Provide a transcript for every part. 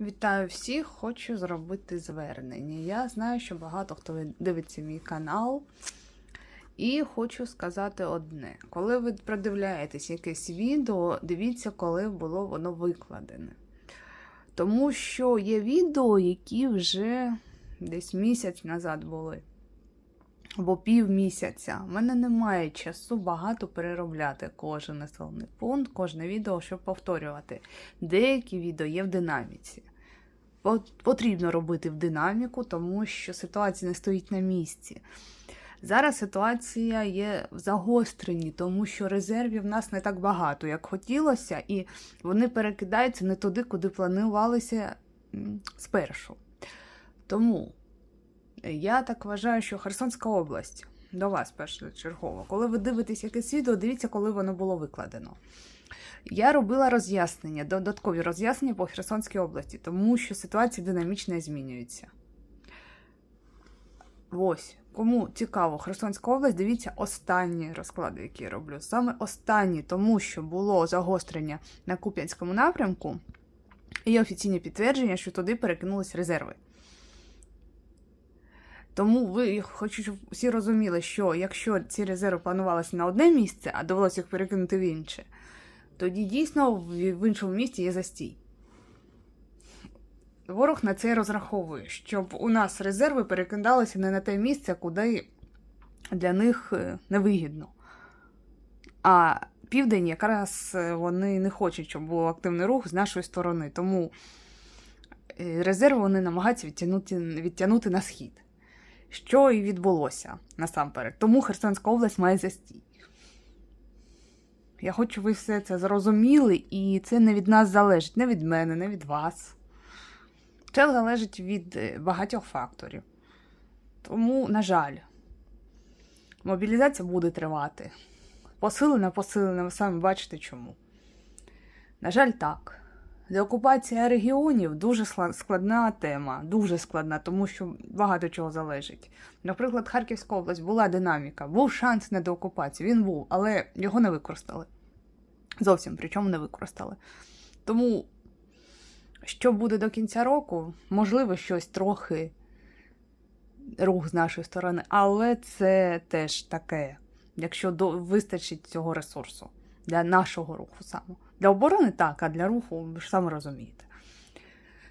Вітаю всіх, хочу зробити звернення. Я знаю, що багато хто дивиться мій канал. І хочу сказати одне: коли ви продивляєтесь якесь відео, дивіться, коли було воно викладене. Тому що є відео, які вже десь місяць назад були. Або півмісяця. У мене немає часу багато переробляти кожен населений пункт, кожне відео, щоб повторювати. Деякі відео є в динаміці. Потрібно робити в динаміку, тому що ситуація не стоїть на місці. Зараз ситуація є в загостренні, тому що резервів в нас не так багато, як хотілося, і вони перекидаються не туди, куди планувалися спершу. Тому я так вважаю, що Херсонська область до вас першочергово. Коли ви дивитесь якесь відео, дивіться, коли воно було викладено. Я робила роз'яснення, додаткові роз'яснення по Херсонській області, тому що ситуація динамічно змінюється. Ось, кому цікаво, Херсонська область, дивіться останні розклади, які я роблю. Саме останні, тому що було загострення на Куп'янському напрямку, і є офіційне підтвердження, що туди перекинулись резерви. Тому ви хочу, щоб всі розуміли, що якщо ці резерви планувалися на одне місце, а довелося їх перекинути в інше, тоді дійсно в іншому місті є застій. Ворог на це розраховує, щоб у нас резерви перекидалися не на те місце, куди для них е, невигідно. А південь якраз е, вони не хочуть, щоб був активний рух з нашої сторони. Тому е, резерви вони намагаються відтягнути, відтягнути на схід. Що і відбулося насамперед. Тому Херсонська область має застій. Я хочу, ви все це зрозуміли, і це не від нас залежить, не від мене, не від вас. Це залежить від е, багатьох факторів. Тому, на жаль, мобілізація буде тривати. Посилена, посилена, ви самі бачите чому. На жаль, так. Деокупація регіонів дуже складна тема, дуже складна, тому що багато чого залежить. Наприклад, Харківська область була динаміка, був шанс на деокупацію, він був, але його не використали. Зовсім причому не використали. Тому, що буде до кінця року, можливо, щось трохи рух з нашої сторони, але це теж таке, якщо до, вистачить цього ресурсу для нашого руху саме. Для оборони так, а для руху, ви ж саме розумієте.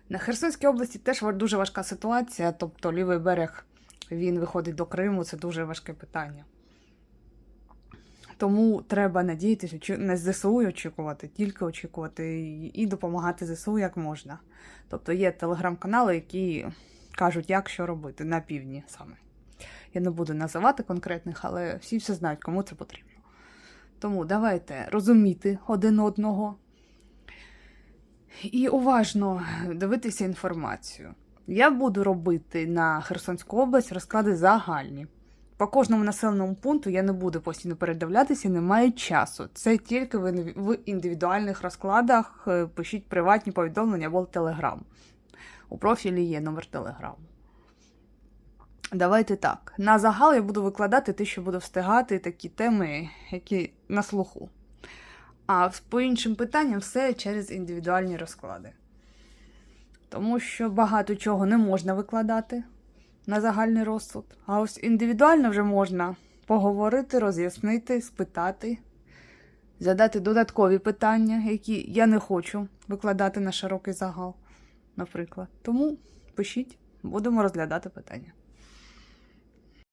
На Херсонській області теж дуже важка ситуація, тобто лівий берег він виходить до Криму, це дуже важке питання. Тому треба надіятися, не з ЗСУ очікувати, тільки очікувати і- допомагати ЗСУ як можна. Тобто є телеграм-канали, які кажуть, як що робити на півдні саме. Я не буду називати конкретних, але всі все знають, кому це потрібно. Тому давайте розуміти один одного і уважно дивитися інформацію. Я буду робити на Херсонську область розклади загальні. По кожному населеному пункту я не буду постійно передивлятися, немає часу. Це тільки в індивідуальних розкладах. Е, Пишіть приватні повідомлення або телеграм. У профілі є номер телеграму. Давайте так. На загал я буду викладати те, що буду встигати, такі теми, які на слуху. А по іншим питанням все через індивідуальні розклади. Тому що багато чого не можна викладати на загальний розсуд. А ось індивідуально вже можна поговорити, роз'яснити, спитати, задати додаткові питання, які я не хочу викладати на широкий загал, наприклад. Тому пишіть, будемо розглядати питання.